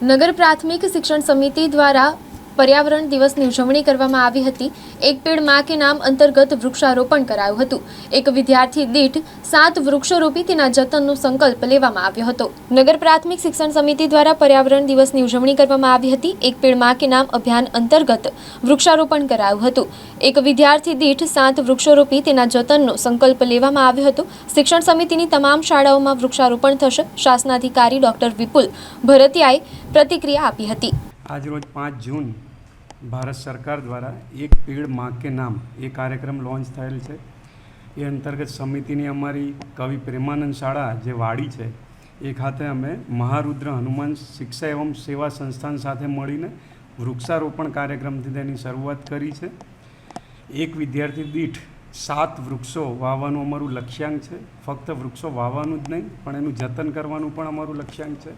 નગર પ્રાથમિક શિક્ષણ સમિતિ દ્વારા પર્યાવરણ દિવસની ઉજવણી કરવામાં આવી હતી. એક પેડમાં કે નામ અંતર્ગત વૃક્ષારોપણ કરાયું હતું. એક વિદ્યાર્થી દીઠ સાત વૃક્ષો રોપી તેના જતનનો સંકલ્પ લેવામાં આવ્યો હતો. નગર પ્રાથમિક શિક્ષણ સમિતિ દ્વારા પર્યાવરણ દિવસની ઉજવણી કરવામાં આવી હતી. એક પેડમાં કે નામ અભિયાન અંતર્ગત વૃક્ષારોપણ કરાયું હતું. એક વિદ્યાર્થી દીઠ સાત વૃક્ષો રોપી તેના જતનનો સંકલ્પ લેવામાં આવ્યો હતો. શિક્ષણ સમિતિની તમામ શાળાઓમાં વૃક્ષારોપણ થશે. શાસનાધિકારી ડોક્ટર વિપુલ ભરતિયાએ પ્રતિક્રિયા આપી હતી. આજરોજ પાંચ જૂન ભારત સરકાર દ્વારા એક પેડમાં કે નામ એ કાર્યક્રમ લોન્ચ થયેલ છે. એ અંતર્ગત સમિતિની અમારી કવિ પ્રેમાનંદ શાળા જે વાડી છે, એ ખાતે અમે મહારુદ્ર હનુમાન શિક્ષા એવં સેવા સંસ્થાન સાથે મળીને વૃક્ષારોપણ કાર્યક્રમથી તેની શરૂઆત કરી છે. એક વિદ્યાર્થી દીઠ સાત વૃક્ષો વાવવાનું અમારું લક્ષ્યાંક છે. ફક્ત વૃક્ષો વાવવાનું જ નહીં, પણ એનું જતન કરવાનું પણ અમારું લક્ષ્યાંક છે.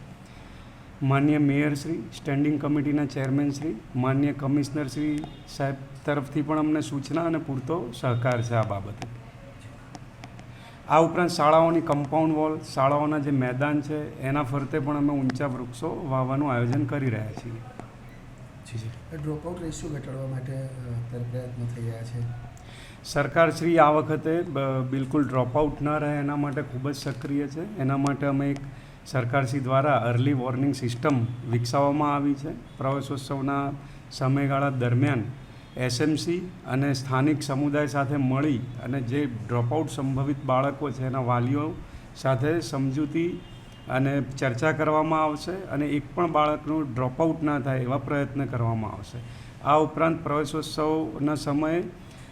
માન્ય મેયરશ્રી સ્ટેન્ડિંગ કમિટીના ચેરમેનશ્રી માન્ય કમિશનરશ્રી સાહેબ તરફથી પણ અમને સૂચના અને પૂરતો સહકાર છે આ બાબતે. આ ઉપરાંત શાળાઓની કમ્પાઉન્ડ વોલ શાળાઓના જે મેદાન છે એના ફરતે પણ અમે ઊંચા વૃક્ષો વાવવાનું આયોજન કરી રહ્યા છીએ. ડ્રોપઆઉટ રેશિયો ઘટાડવા માટે પ્રયત્નો થઈ રહ્યા છે. સરકારશ્રી આ વખતે બિલકુલ ડ્રોપઆઉટ ન રહે એના માટે ખૂબ જ સક્રિય છે. એના માટે અમે એક સરકારશ્રી દ્વારા અર્લી વોર્નિંગ સિસ્ટમ વિકસાવવામાં આવી છે. પ્રવેશોત્સવના સમયગાળા દરમિયાન એસએમસી અને સ્થાનિક સમુદાય સાથે મળી અને જે ડ્રોપઆઉટ સંભવિત બાળકો છે, એના વાલીઓ સાથે સમજૂતી અને ચર્ચા કરવામાં આવશે અને એક પણ બાળકનું ડ્રોપઆઉટ ના થાય એવા પ્રયત્ન કરવામાં આવશે. આ ઉપરાંત પ્રવેશોત્સવના સમયે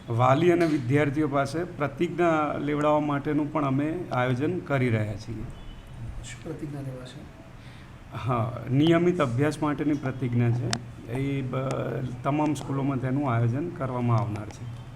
વાલી અને વિદ્યાર્થીઓ પાસે પ્રતિજ્ઞા લેવડાવવા માટેનું પણ અમે આયોજન કરી રહ્યા છીએ. શું પ્રતિજ્ઞા લેવાશે? હા, નિયમિત અભ્યાસ માટેની પ્રતિજ્ઞા છે. એ તમામ સ્કૂલોમાં તેનું આયોજન કરવામાં આવનાર છે.